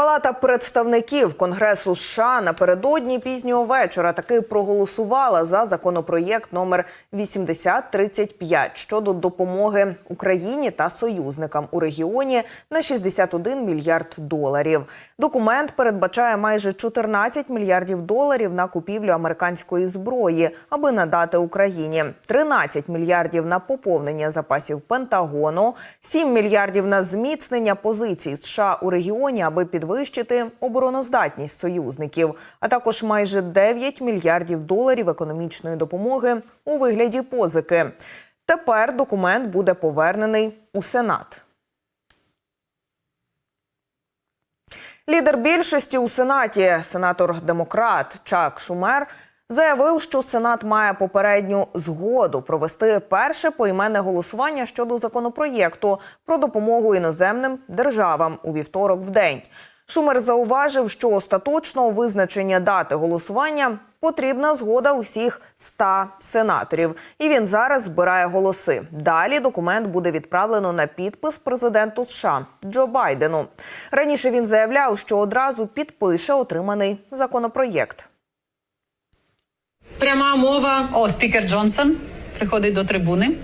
Палата представників Конгресу США напередодні пізнього вечора таки проголосувала за законопроєкт номер 8035 щодо допомоги Україні та союзникам у регіоні на 61 мільярд доларів. Документ передбачає майже 14 мільярдів доларів на купівлю американської зброї, аби надати Україні 13 мільярдів на поповнення запасів Пентагону, 7 мільярдів на зміцнення позицій США у регіоні, аби підвищити обороноздатність союзників, а також майже 9 мільярдів доларів економічної допомоги у вигляді позики. Тепер документ буде повернений у Сенат. Лідер більшості у Сенаті, сенатор-демократ Чак Шумер, заявив, що Сенат має попередню згоду провести перше поіменне голосування щодо законопроєкту про допомогу іноземним державам у вівторок в день. Шумер зауважив, що остаточного визначення дати голосування потрібна згода усіх 100 сенаторів, і він зараз збирає голоси. Далі документ буде відправлено на підпис президенту США Джо Байдену. Раніше він заявляв, що одразу підпише отриманий законопроєкт. Пряма мова. О, спікер Джонсон приходить до трибуни.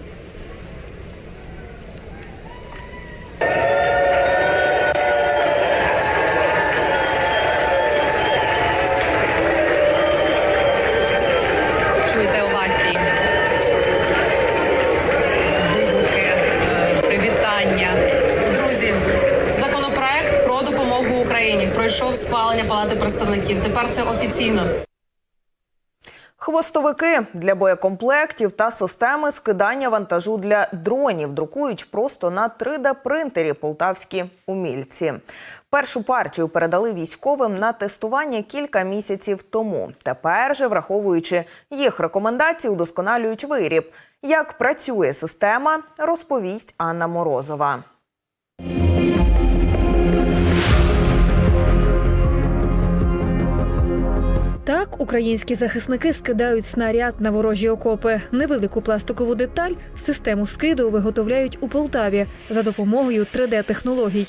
Пройшов схвалення Палати представників. Тепер це офіційно. Хвостовики для боєкомплектів та системи скидання вантажу для дронів друкують просто на 3D-принтері полтавські умільці. Першу партію передали військовим на тестування кілька місяців тому. Тепер же, враховуючи їх рекомендації, удосконалюють виріб. Як працює система, розповість Анна Морозова. Так, українські захисники скидають снаряд на ворожі окопи. Невелику пластикову деталь систему скиду виготовляють у Полтаві за допомогою 3D-технологій.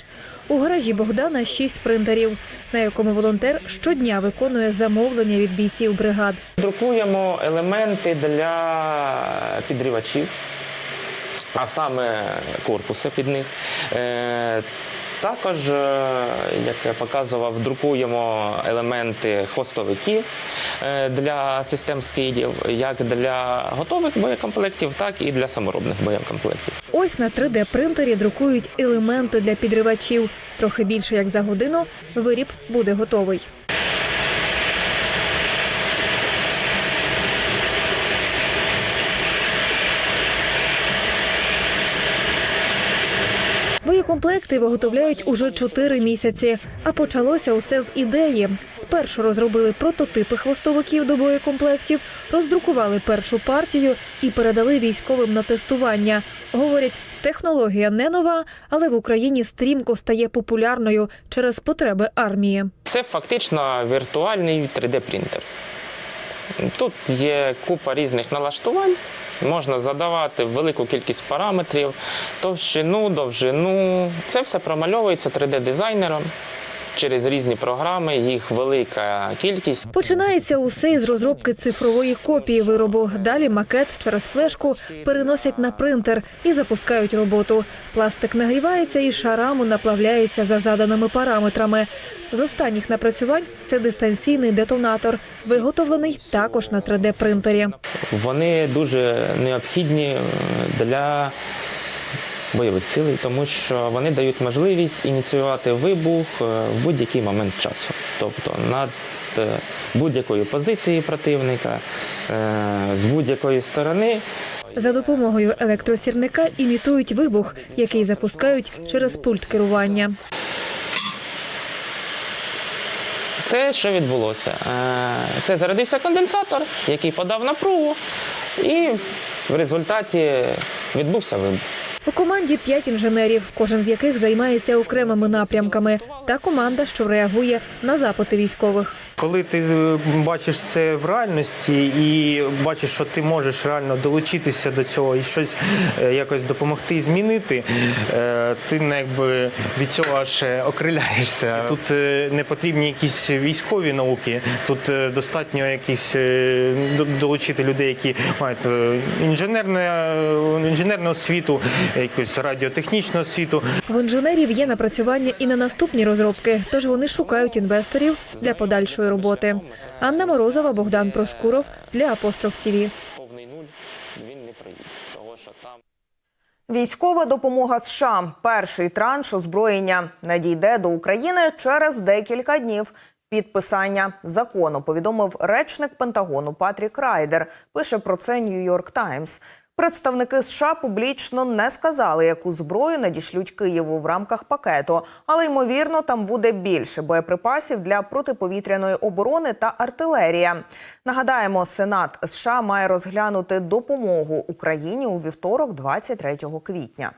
У гаражі Богдана шість принтерів, на якому волонтер щодня виконує замовлення від бійців бригад. Друкуємо елементи для підривачів, а саме корпуси під них. Також, е, як я показував, друкуємо елементи хвостовиків е, для систем скидів, як для готових боєкомплектів, так і для саморобних боєкомплектів. Ось на 3D-принтері друкують елементи для підривачів. Трохи більше як за годину виріб буде готовий. Боєкомплекти виготовляють уже чотири місяці. А почалося усе з ідеї. Спершу розробили прототипи хвостовиків до боєкомплектів, роздрукували першу партію і передали військовим на тестування. Говорять, технологія не нова, але в Україні стрімко стає популярною через потреби армії. Це фактично віртуальний 3D-принтер. Тут є купа різних налаштувань. Можна задавати велику кількість параметрів, товщину, довжину. Це все промальовується 3D-дизайнером через різні програми, їх велика кількість. Починається усе із розробки цифрової копії виробу. Далі макет через флешку переносять на принтер і запускають роботу. Пластик нагрівається і шарами наплавляється за заданими параметрами. З останніх напрацювань це дистанційний детонатор, виготовлений також на 3D-принтері. Вони дуже необхідні для бойових цілей, тому що вони дають можливість ініціювати вибух е, в будь-який момент часу, тобто над е, будь-якої позиції противника, е, з будь-якої сторони. За допомогою електросірника імітують вибух, який запускають через пульт керування. Це що відбулося? Це зарядився конденсатор, який подав напругу, і в результаті відбувся вибух. У команді п'ять інженерів, кожен з яких займається окремими напрямками, та команда, що реагує на запити військових. Коли ти е, бачиш це в реальності і бачиш, що ти можеш реально долучитися до цього і щось е, якось допомогти змінити, е, ти ну, якби від цього аж окриляєшся. Тут не потрібні якісь військові науки, тут достатньо якісь долучити людей, які мають інженерне, інженерну освіту, якусь радіотехнічну освіту. В інженерів є напрацювання і на наступні розробки, тож вони шукають інвесторів для подальшої роботи. Анна Морозова, Богдан Проскуров для Апостроф ТІВІ. Повний нуль він не проїде, тому що там. Військова допомога США. Перший транш озброєння надійде до України через декілька днів. Підписання закону повідомив речник Пентагону Патрік Райдер. Пише про це Нью-Йорк Таймс. Представники США публічно не сказали, яку зброю надішлють Києву в рамках пакету, але ймовірно, там буде більше боєприпасів для протиповітряної оборони та артилерія. Нагадаємо, Сенат США має розглянути допомогу Україні у вівторок, 23 квітня.